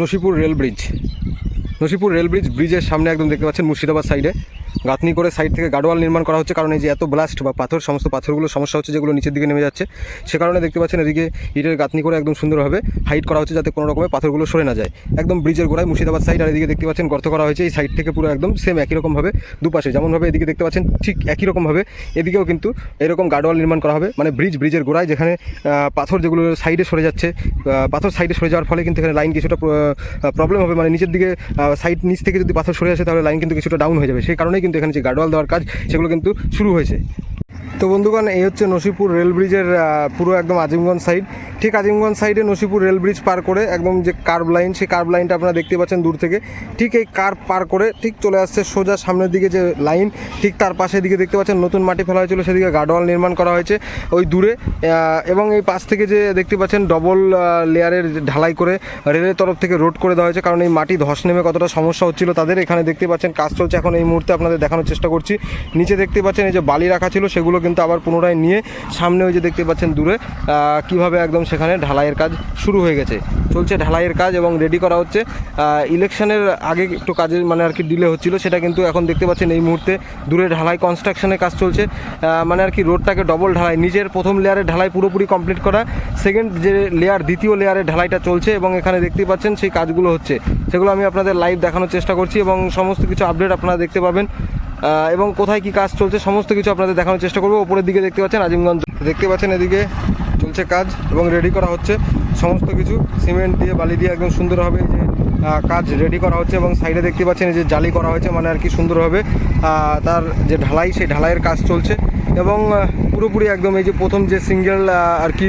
Nasipur rail bridge. Nasipur rail bridge ব্রিজের সামনে একদম দেখতে পাচ্ছেন মুর্শিদাবাদ সাইডে। গাঁথনি করে সাইড থেকে গাডোয়াল নির্মাণ করা হচ্ছে। কারণ এই যে এত ব্লাস্ট বা পাথর, সমস্ত পাথরগুলো সমস্যা হচ্ছে যেগুলো নিচের দিকে নেমে যাচ্ছে। সে কারণে দেখতে পাচ্ছেন এদিকে ইটের গাঁথনি করে একদম সুন্দরভাবে হাইট করা হচ্ছে যাতে কোনো রকমের পাথরগুলো সরে না যায়। একদম ব্রিজের গোড়ায় মুর্শিদাবাদ সাইড আর এদিকে দেখতে পাচ্ছেন গর্ত করা হয়েছে। এই সাইড থেকে পুরো একদম সেম একই রকমভাবে দুপাশে। যেমনভাবে এদিকে দেখতে পাচ্ছেন ঠিক একই রকমভাবে এদিকেও কিন্তু এরকম গাডোয়াল নির্মাণ করা হবে। মানে ব্রিজ ব্রিজের গোড়ায় যেখানে পাথর যেগুলো সাইডে সরে যাচ্ছে পাথর সাইডে সরে যাওয়ার ফলে কিন্তু এখানে লাইন কিছুটা প্রবলেম হবে। মানে নিচের দিকে সাইড নিচ থেকে যদি পাথর সরে আসে তাহলে লাইন কিন্তু কিছুটা ডাউন হয়ে যাবে। সেই কারণেই কিন্তু এখানে যে গার্ডওয়াল দেওয়ার কাজ সেগুলো কিন্তু শুরু হয়েছে। তো বন্ধুগণ, এই হচ্ছে নসিপুর রেল ব্রিজের পুরো একদম আজিমগঞ্জ সাইড। ঠিক আজিমগঞ্জ সাইডে নসিপুর রেল ব্রিজ পার করে একদম যে কার্ভ লাইন, সেই কার্ভ লাইনটা আপনারা দেখতে পাচ্ছেন দূর থেকে। ঠিক এই কার্ভ পার করে ঠিক চলে আসছে সোজা সামনের দিকে যে লাইন, ঠিক তার পাশের দিকে দেখতে পাচ্ছেন নতুন মাটি ফেলা হয়েছিল, সেদিকে গার্ডওয়াল নির্মাণ করা হয়েছে ওই দূরে। এবং এই পাশ থেকে যে দেখতে পাচ্ছেন ডবল লেয়ারের ঢালাই করে রেলের তরফ থেকে রোড করে দেওয়া হয়েছে, কারণ এই মাটি ধস নেমে কতটা সমস্যা হচ্ছিল তাদের এখানে দেখতে পাচ্ছেন কাজ চলছে। এখন এই মুহূর্তে আপনাদের দেখানোর চেষ্টা করছি। নিচে দেখতে পাচ্ছেন এই যে বালি রাখা ছিল, সেগুলো কিন্তু আবার পুনরায় নিয়ে সামনে ওই যে দেখতে পাচ্ছেন দূরে কীভাবে একদম সেখানে ঢালাইয়ের কাজ শুরু হয়ে গেছে। চলছে ঢালাইয়ের কাজ এবং রেডি করা হচ্ছে। ইলেকশনের আগে একটু কাজের মানে আর কি ডিলে হচ্ছিল, সেটা কিন্তু এখন দেখতে পাচ্ছেন এই মুহূর্তে দূরে ঢালাই কনস্ট্রাকশনের কাজ চলছে। মানে আর কি রোডটাকে ডবল ঢালাই, নিজের প্রথম লেয়ারের ঢালাই পুরোপুরি কমপ্লিট করা সেকেন্ড যে লেয়ার দ্বিতীয় লেয়ারের ঢালাইটা চলছে এবং এখানে দেখতেই পাচ্ছেন সেই কাজগুলো হচ্ছে। সেগুলো আমি আপনাদের লাইভ দেখানোর চেষ্টা করছি এবং সমস্ত কিছু আপডেট আপনারা দেখতে পাবেন। এবং কোথায় কি কাজ চলছে, সমস্ত কিছু আপনাদের দেখানোর চেষ্টা করব। ওপরের দিকে দেখতে পাচ্ছেন আজিমগঞ্জ। দেখতে পাচ্ছেন এদিকে চলছে কাজ এবং রেডি করা হচ্ছে। সমস্ত কিছু সিমেন্ট দিয়ে, বালি দিয়ে একদম সুন্দরভাবে যে কাজ রেডি করা হচ্ছে এবং সাইডে দেখতে পাচ্ছেন যে জালি করা হয়েছে মানে আর কি সুন্দরভাবে তার যে ঢালাই, সেই ঢালাইয়ের কাজ চলছে এবং পুরোপুরি একদম এই যে প্রথম যে সিঙ্গেল আর কি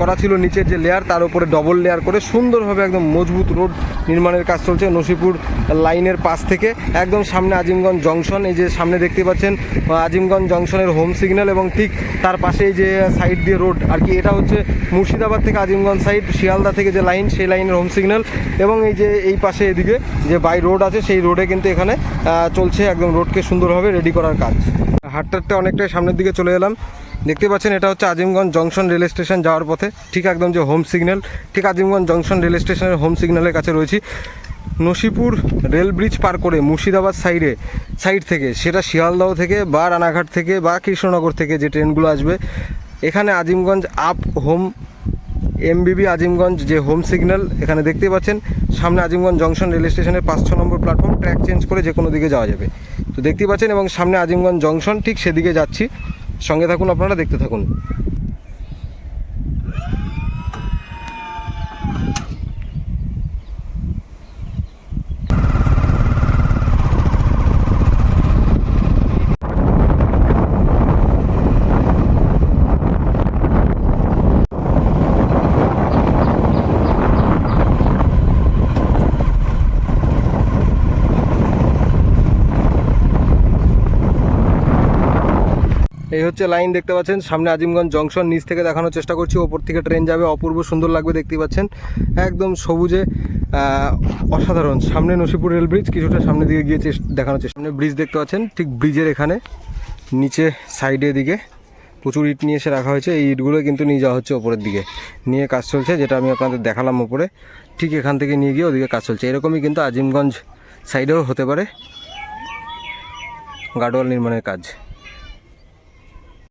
করা ছিল নিচের যে লেয়ার তার উপরে ডবল লেয়ার করে সুন্দরভাবে একদম মজবুত রোড নির্মাণের কাজ চলছে নসিপুর লাইনের পাশ থেকে। একদম সামনে আজিমগঞ্জ জংশন এই যে সামনে দেখতে পাচ্ছেন আজিমগঞ্জ জংশনের হোম সিগন্যাল এবং ঠিক তার পাশে এই যে সাইড দিয়ে রোড আর কি, এটা হচ্ছে মুর্শিদাবাদ থেকে আজিমগঞ্জ সাইড শিয়ালদা থেকে যে লাইন সেই লাইনের হোম সিগন্যাল এবং এই যে এই পাশে এদিকে যে বাই রোড আছে, সেই রোডে কিন্তু এখানে চলছে একদম রোডকে সুন্দরভাবে রেডি করার কাজ। হাটটাতে অনেকটাই সামনের দিকে চলে এলাম। দেখতে পাচ্ছেন, এটা হচ্ছে আজিমগঞ্জ জংশন রেল স্টেশন যাওয়ার পথে। ঠিক একদম যে হোম সিগন্যাল, ঠিক আজিমগঞ্জ জংশন রেল স্টেশনের হোম সিগন্যালের কাছে রয়েছি। নসিপুর রেল ব্রিজ পার করে মুর্শিদাবাদ সাইডে, সাইড থেকে, সেটা শিয়ালদাহ থেকে বা রানাঘাট থেকে বা কৃষ্ণনগর থেকে যে ট্রেনগুলো আসবে, এখানে আজিমগঞ্জ আপ হোম এমবিবি আজিমগঞ্জ যে হোম সিগন্যাল এখানে দেখতেই পাচ্ছেন, সামনে আজিমগঞ্জ জংশন রেল স্টেশনের পাঁচ ছ নম্বর প্ল্যাটফর্ম ট্র্যাক চেঞ্জ করে যে কোনো দিকে যাওয়া যাবে। তো দেখতেই পাচ্ছেন এবং সামনে আজিমগঞ্জ জংশন ঠিক সেদিকে যাচ্ছি। সঙ্গে থাকুন আপনারা, দেখতে থাকুন। এই হচ্ছে লাইন দেখতে পাচ্ছেন। সামনে আজিমগঞ্জ জংশন, নিচ থেকে দেখানোর চেষ্টা করছি। ওপর থেকে ট্রেন যাবে, অপূর্ব সুন্দর লাগবে দেখতে পাচ্ছেন। একদম সবুজে অসাধারণ। সামনে নসিপুর রেল ব্রিজ, কিছুটা সামনে দিকে গিয়ে দেখানোর চেষ্টা সামনে ব্রিজ দেখতে পাচ্ছেন, ঠিক ব্রিজের এখানে। নিচে সাইডে দিকে প্রচুর ইট নিয়ে এসে রাখা হয়েছে। এই ইটগুলো কিন্তু নিয়ে যাওয়া হচ্ছে ওপরের দিকে। নিয়ে কাজ চলছে, যেটা আমি আপনাদের দেখালাম ওপরে। ঠিক এখান থেকে নিয়ে গিয়ে ওদিকে কাজ চলছে। এরকমই কিন্তু আজিমগঞ্জ সাইডেও হতে পারে গার্ডওয়াল নির্মাণের কাজ।